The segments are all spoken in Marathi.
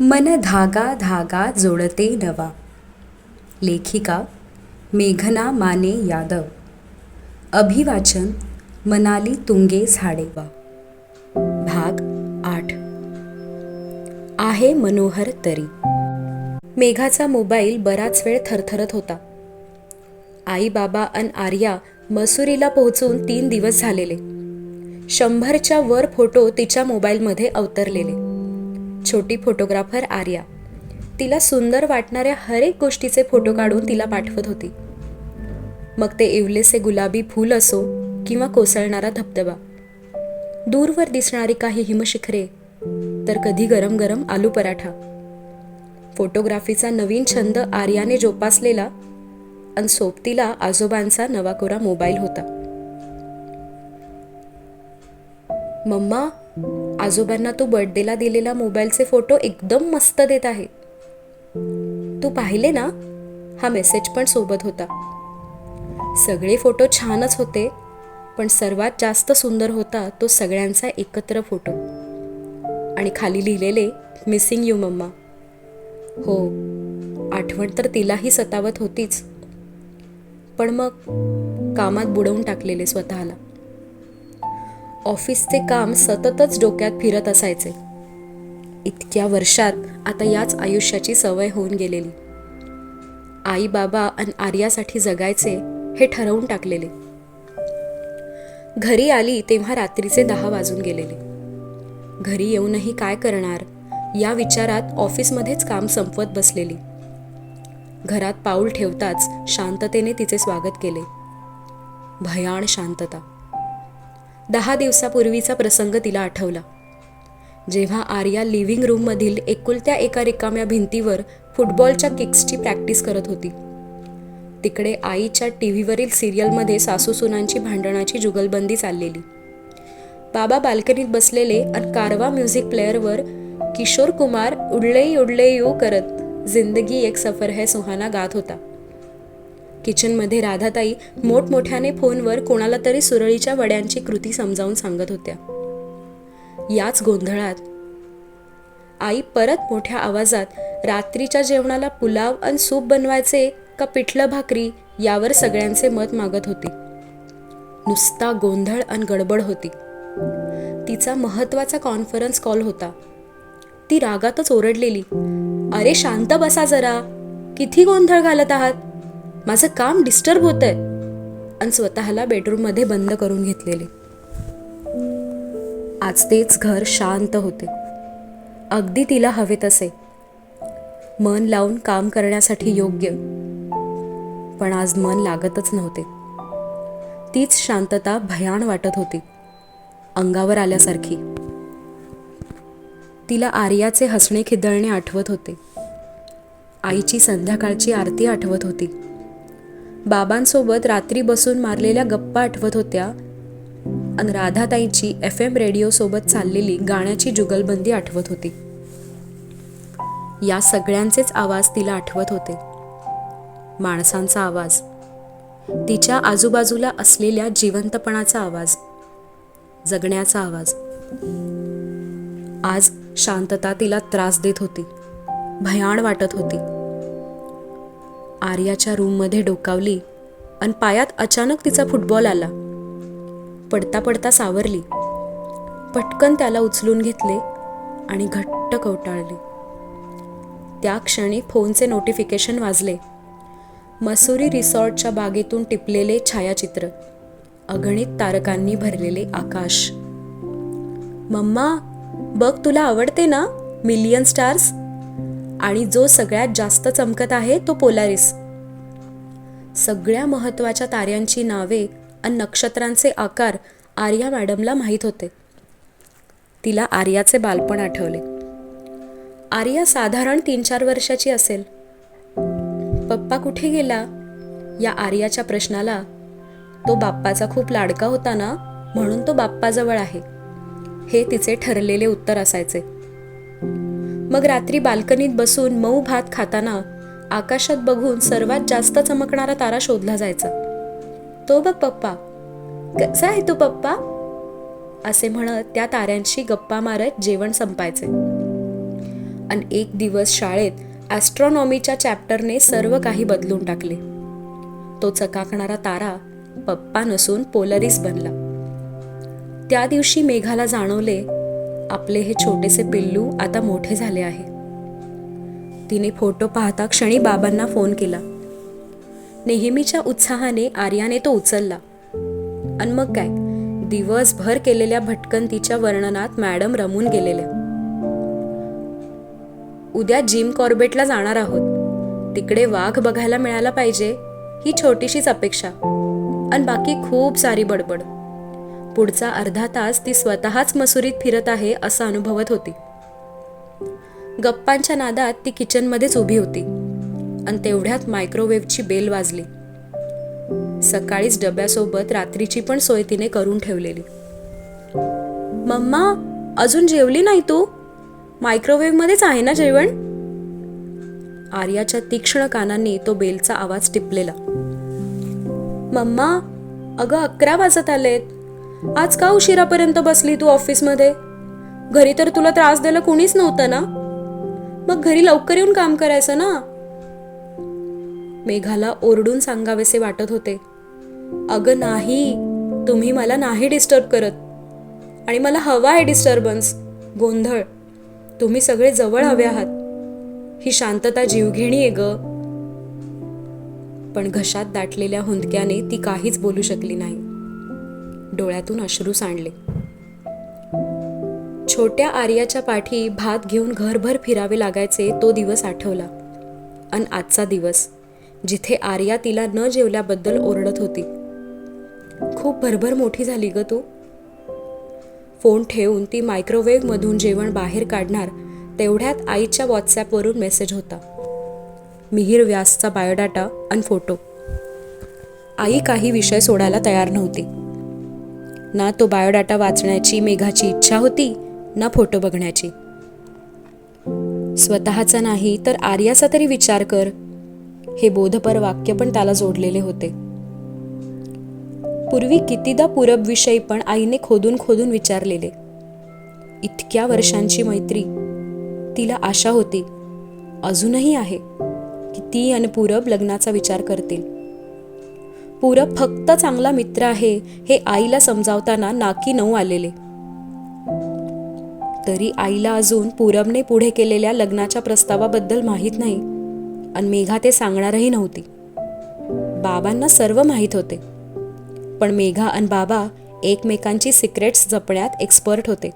मन धागा धागा जोडते नवा. लेखिका मेघना माने यादव. अभिवाचन मनाली तुंगे झाडेवा. भाग आठ. आहे मनोहर तरी. मेघाचा मोबाईल बराच वेळ थरथरत होता. आई बाबा अन आर्या मसुरीला पोहोचून तीन दिवस झालेले. शंभरच्या वर फोटो तिच्या मोबाईलमध्ये अवतरलेले. छोटी फोटोग्राफर आर्या. तिला सुंदर वाटणाऱ्या हरेक गोष्टीचे फोटो काढून तिला पाठवत होती. मग ते इवलेसे गुलाबी फूल असो किंवा कोसळणारा धबधबा. दूरवर दिसणारी काही हिमशिखरे तर कधी गरम गरम आलू पराठा. फोटोग्राफीचा नवीन छंद आर्याने जोपासलेला आणि सोबतीला आजोबांचा नवा कोरा मोबाईल होता. मम्मा आजोबांना तू बर्थडेला दिलेला मोबाईलचे फोटो एकदम मस्त देत आहे. तू पाहिले ना? हा मेसेज पण सोबत होता. सगळे फोटो छानच होते पण सर्वात जास्त सुंदर होता तो सगळ्यांचा एकत्र फोटो. आणि खाली लिहिलेले मिसिंग यू मम्मा हो आठवण तर तिलाही सतावत होतीच. पण मग कामात बुडवून टाकलेले स्वतःला. ऑफिसचे काम सततच डोक्यात फिरत असायचे. इतक्या वर्षात आता याच आयुष्याची सवय होऊन गेलेली. आई बाबा अन आर्यासाठी जगायचे हे ठरवून टाकलेले. घरी आली तेव्हा रात्रीचे दहा वाजून गेलेले. घरी येऊनही काय करणार या विचारात ऑफिसमध्येच काम संपवत बसलेली. घरात पाऊल ठेवताच शांततेने तिचे स्वागत केले. भयाण शांतता. दहा दिवसापूर्वीचा प्रसंग तिला आठवला. जेव्हा आर्या लिव्हिंग रूममधील एकुलत्या एका रिकाम्या भिंतीवर फुटबॉलच्या किक्सची प्रॅक्टिस करत होती. तिकडे आईच्या टी व्हीवरील सिरियलमध्ये सासू सुनांची भांडणाची जुगलबंदी चाललेली. बाबा बाल्कनीत बसलेले आणि कारवा म्युझिक प्लेअरवर किशोर कुमार उडले उडले यू करत जिंदगी एक सफर है सुहाना गात होता. किचनमध्ये राधाताई मोठमोठ्याने फोनवर कोणाला तरी सुरळीच्या वड्यांची कृती समजावून सांगत होत्या. याच गोंधळात आई परत मोठ्या आवाजात रात्रीच्या जेवणाला पुलाव आणि सूप बनवायचे का पिठलं भाकरी यावर सगळ्यांचे मत मागत होती. नुसता गोंधळ आणि गडबड होती. तिचा महत्त्वाचा कॉन्फरन्स कॉल होता. ती रागातच ओरडलेली अरे शांत बसा जरा. किती गोंधळ घालत आहात? माझं काम डिस्टर्ब होत आहे आणि स्वतःला बेडरूममध्ये बंद करून घेतलेले. आज तेच घर शांत होते. अगदी तिला हवे तसे मन लावून काम करण्यासाठी योग्य. पण आज मन लागतच नव्हते. तीच शांतता भयाण वाटत होती. अंगावर आल्यासारखी. तिला आर्याचे हसणे खिदळणे आठवत होते. आईची संध्याकाळची आरती आठवत होती. बाबांसोबत रात्री बसून मारलेल्या गप्पा आठवत होत्या. आणि राधाताईची एफ एम रेडिओसोबत चाललेली गाण्याची जुगलबंदी आठवत होती. या सगळ्यांचेच आवाज तिला आठवत होते. माणसांचा आवाज. तिच्या आजूबाजूला असलेल्या जिवंतपणाचा आवाज. जगण्याचा आवाज. आज शांतता तिला त्रास देत होती. भयाण वाटत होती. आर्याच्या रूममध्ये डोकावली आणि पायात अचानक तिचा फुटबॉल आला. पडता पडता सावरली. पटकन त्याला उचलून घेतले आणि घट्ट कवटाळले. त्या क्षणी फोनचे नोटिफिकेशन वाजले. मसुरी रिसॉर्टच्या बागेतून टिपलेले छायाचित्र अगणित तारकांनी भरलेले आकाश. मम्मा बघ तुला आवडते ना? Million stars? आणि जो सगळ्यात जास्त चमकत आहे तो पोलारिस. सगळ्या महत्त्वाच्या ताऱ्यांची नावे आणि नक्षत्रांचे आकार आर्या मॅडमला माहीत होते. तिला आर्याचे बालपण आठवले. आर्या साधारण तीन चार वर्षाची असेल. पप्पा कुठे गेला? या आर्याच्या प्रश्नाला तो बाप्पाचा खूप लाडका होता ना? म्हणून तो बाप्पाजवळ आहे. हे तिचे ठरलेले उत्तर असायचे. मग रात्री बाल्कनीत बसून मऊ भात खाताना आकाशात बघून सर्वात जास्त चमकणारा तारा शोधला जायचा. तो बघ पप्पा. कसा आहे तो पप्पा? असे म्हणत त्या ताऱ्यांशी गप्पा मारत जेवण संपायचे. आणि एक दिवस शाळेत ॲस्ट्रॉनॉमीच्या चॅप्टरने सर्व काही बदलून टाकले. तो चकाकणारा तारा पप्पा नसून पोलरिस बनला. त्या दिवशी मेघाला जाणवले आपले हे छोटेसे पिल्लू आता मोठे झाले आहे. तिने फोटो पाहता क्षणी बाबांना फोन केला. नेहमीच्या उत्साहाने आर्याने तो उचलला. आणि मग काय? दिवसभर केलेल्या भटकंतीच्या वर्णनात मॅडम रमून गेलेल्या. उद्या जिम कॉर्बेटला जाणार आहोत. तिकडे वाघ बघायला मिळाला पाहिजे ही छोटीशीच अपेक्षा. आणि बाकी खूप सारी बडबड. पुढचा अर्धा तास ती स्वतःच मसुरीत फिरत आहे असं अनुभवत होती. गप्पांच्या नादात ती किचनमध्येच उभी होती आणि तेवढ्यात मायक्रोवेव्हची बेल वाजली. सकाळीच डब्यासोबत रात्रीची पण सोय तिने करून ठेवलेली. मम्मा अजून जेवली नाही तू? मायक्रोवेव्ह मध्येच आहे ना जेवण? आर्याच्या तीक्ष्ण कानांनी तो बेलचा आवाज टिपलेला. मम्मा अगं अकरा वाजत आलेत. आज का उशिरापर्यंत बसली तू ऑफिसमध्ये? घरी तर तुला त्रास द्यायला कुणीच नव्हतं ना? मग घरी लवकर येऊन काम करायचं ना? मेघाला ओरडून सांगावेसे वाटत होते. अगं नाही तुम्ही मला नाही डिस्टर्ब करत. आणि मला हवा आहे डिस्टर्बन्स गोंधळ. तुम्ही सगळे जवळ हवे आहात. ही शांतता जीवघेणी आहे ग. पण घशात दाटलेल्या हुंदक्याने ती काहीच बोलू शकली नाही. डोळ्यातून अश्रू सांडले छोट्या आर्याच्या पाठी भात घेऊन घरभर फिरावे लागायचे तो दिवस आठवला. अन आजचा दिवस जिथे आर्या तिला न जेवल्याबद्दल ओरडत होती. खूप भरभर मोठी झाली ग तू. फोन ठेवून ती मायक्रोवेव्हमधून जेवण बाहेर काढणार तेवढ्यात आईच्या व्हॉट्सॲपवरून मेसेज होता. मिहीर व्यासचा बायोडाटा आणि फोटो. आई काही विषय सोडायला तयार नव्हती. ना तो बायोडाटा वाचण्याची मेघाची इच्छा होती ना फोटो बघण्याची. स्वतःचा नाही तर आर्याचा तरी विचार कर. हे बोधपर वाक्य पण त्याला जोडलेले होते. पूर्वी कितीदा पूरबविषयी पण आईने खोदून खोदून विचारलेले. इतक्या वर्षांची मैत्री. तिला आशा होती. अजूनही आहे की ती आणि पूरब लग्नाचा विचार करतील. पूरब फक्त चांगला मित्र आहे हे आईला समजावताना नाकी नऊ आलेले. तरी आईला अजून पूरबने पुढे केलेल्या लग्नाच्या प्रस्तावाबद्दल माहीत नाही आणि मेघा ते सांगणारही नव्हती. बाबांना सर्व माहीत होते. पण मेघा आणि बाबा एकमेकांची सिक्रेट्स जपण्यात एक्सपर्ट होते.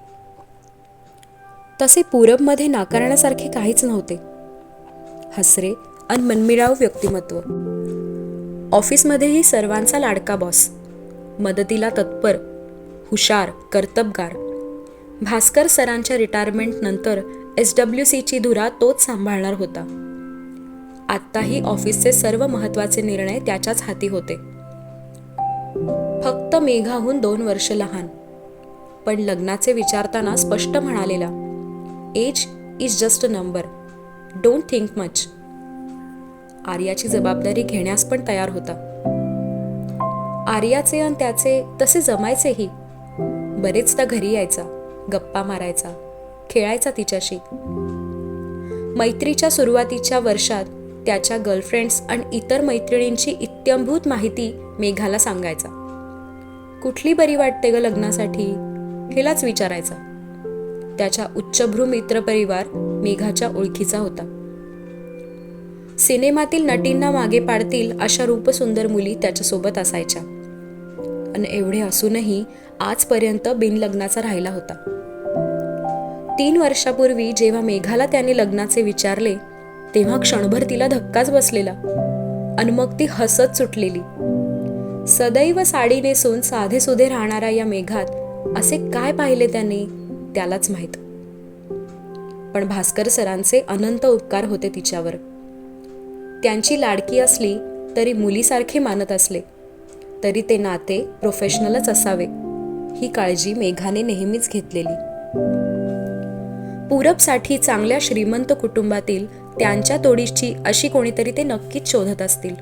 तसे पूरबमध्ये नाकारण्यासारखे काहीच नव्हते. हसरे आणि मनमिळाव व्यक्तिमत्व. ऑफिसमध्येही सर्वांचा लाडका बॉस. मदतीला तत्पर हुशार कर्तबगार. भास्कर सरांच्या रिटायरमेंट नंतर एस डब्ल्यू सीची धुरा तोच सांभाळणार होता. आत्ताही ऑफिसचे सर्व महत्त्वाचे निर्णय त्याच्याच हाती होते. फक्त मेघाहून दोन वर्ष लहान. पण लग्नाचे विचारताना स्पष्ट म्हणालेला age is just a number don't think much आर्याची जबाबदारी घेण्यास पण तयार होता. आर्याचे आणि त्याचे तसे जमायचेही. बरेचदा घरी यायचा गप्पा मारायचा खेळायचा तिच्याशी. मैत्रीच्या सुरुवातीच्या वर्षात त्याच्या गर्लफ्रेंड्स आणि इतर मैत्रिणींची इत्यंभूत माहिती मेघाला सांगायचा. कुठली बरी वाटते ग लग्नासाठी? हिलाच विचारायचा. त्याच्या उच्चभ्रू मित्रपरिवार मेघाच्या ओळखीचा होता. सिनेमातील नटींना मागे पाडतील अशा रूपसुंदर मुली त्याच्यासोबत असायच्या. आणि एवढे असूनही आजपर्यंत बिनलग्नाचा राहिला होता. तीन वर्षापूर्वी जेव्हा मेघाला त्याने लग्नाचे विचारले तेव्हा क्षणभर तिला धक्काच बसलेला. आणि मग ती हसत सुटलेली. सदैव साडी नेसून साधे सुधे राहणाऱ्या या मेघात असे काय पाहिले त्याने त्यालाच माहीत. पण भास्कर सरांचे अनंत उपकार होते तिच्यावर. त्यांची लाडकी असली तरी मुलीसारखे मानत असले तरी ते नाते प्रोफेशनलच असावे ही काळजी मेघाने नेहमीच घेतलेली. पूरबसाठी चांगल्या श्रीमंत कुटुंबातील त्यांच्या तोडीची अशी कोणीतरी ते नक्कीच शोधत असतील.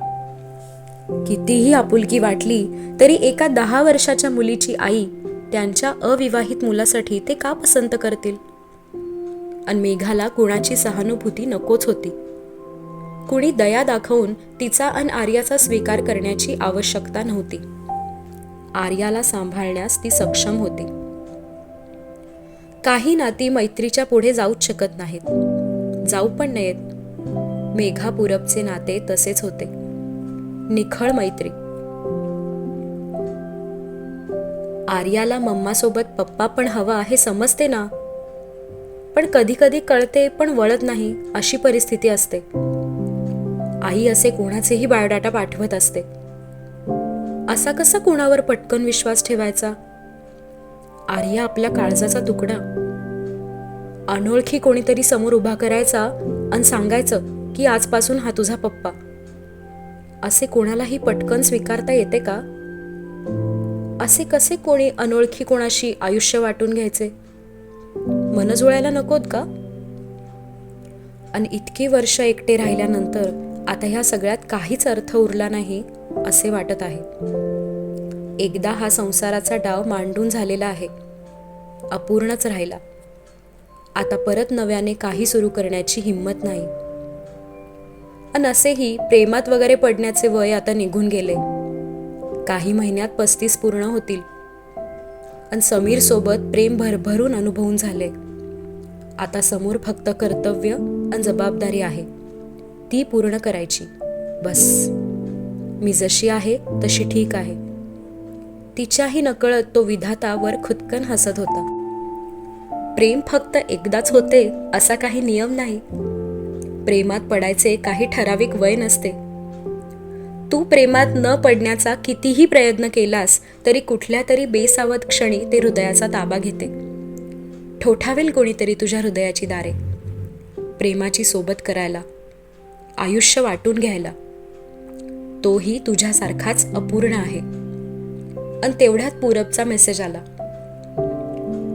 कितीही आपुलकी वाटली तरी एका दहा वर्षाच्या मुलीची आई त्यांच्या अविवाहित मुलासाठी ते का पसंत करतील? आणि मेघाला कुणाची सहानुभूती नकोच होती. कुणी दया दाखवून तिचा अन आर्याचा स्वीकार करण्याची आवश्यकता नव्हती. आर्याला सांभाळण्यास ती सक्षम होती. काही नाती मैत्रीच्या पुढे जाऊच शकत नाहीत. जाऊ पण नयेत. मेघा पूरबचे नाते तसेच होते. निखळ मैत्री. आर्याला मम्मासोबत पप्पा पण हवा हे समजते ना? पण कधी कधी कळते पण वळत नाही अशी परिस्थिती असते. आई असे कोणाचेही बायोडाटा पाठवत असते. असा कसा कोणावर पटकन विश्वास ठेवायचा? आर्या आपल्या काळजाचा तुकडा. अनोळखी कोणीतरी समोर उभा करायचा आणि सांगायचं की आजपासून हा तुझा पप्पा. असे कोणालाही पटकन स्वीकारता येते का? असे कसे कोणी अनोळखी कोणाशी आयुष्य वाटून घ्यायचे? मन जुळायला नकोत का? आणि इतकी वर्ष एकटे राहिल्यानंतर आता ह्या सगळ्यात काहीच अर्थ उरला नाही असे वाटत आहे. एकदा हा संसाराचा डाव मांडून झालेला आहे. अपूर्णच राहिला. आता परत नव्याने काही सुरू करण्याची हिंमत नाही. अन असेही प्रेमात वगैरे पडण्याचे वय आता निघून गेले. काही महिन्यात पस्तीस पूर्ण होतील. आणि समीर सोबत प्रेम भरभरून अनुभवून झाले. आता समोर फक्त कर्तव्य आणि जबाबदारी आहे. ती पूर्ण करायची. बस. मी जशी आहे तशी ठीक आहे. तिच्याही नकळत तो विधाता वर खुदकन हसत होता. प्रेम फक्त एकदाच होते असा काही नियम नाही. प्रेमात पडायचे काही ठराविक वय नसते. तू प्रेमात न पडण्याचा कितीही प्रयत्न केलास तरी कुठल्या तरी बेसावध क्षणी ते हृदयाचा ताबा घेते. ठोठावेल कोणीतरी तुझ्या हृदयाची दारे. प्रेमाची सोबत करायला. आयुष्य वाटून घ्यायला. तोही तुझ्यासारखाच अपूर्ण आहे. आणि तेवढ्यात पूरबचा मेसेज आला.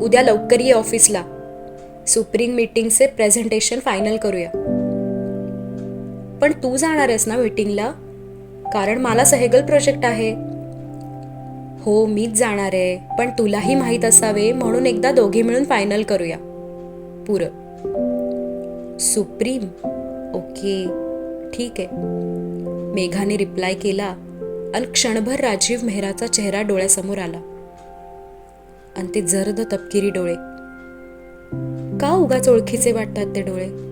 उद्या लवकर ये ऑफिसला सुप्रीम मीटिंगचे प्रेझेंटेशन फायनल करूया. पण तू जाणार आहेस ना मीटिंगला कारण मला सहेगल प्रोजेक्ट आहे. हो मीच जाणार आहे पण तुलाही माहीत असावे म्हणून एकदा दोघे मिळून फायनल करूया. पुर सुप्रीम. ओके. ठीक आहे. मेघाने रिप्लाय केला आणि क्षणभर राजीव मेहराचा चेहरा डोळ्यासमोर आला. आणि ते जर्द तपकिरी डोळे. का उगाच ओळखीचे वाटतात ते डोळे?